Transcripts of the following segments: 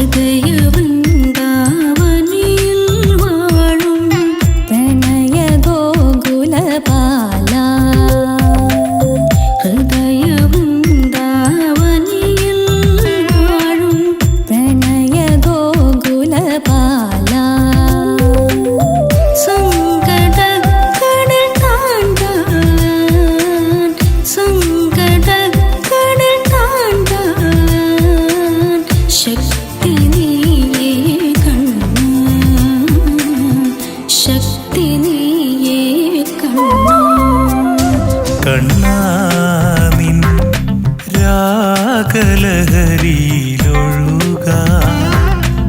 அதையும் ലഹരിയിലൊഴുക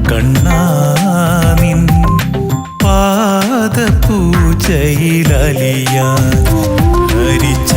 കണ്ണാനിൻ പാദപൂജയിലലിയ ഹരിച്ച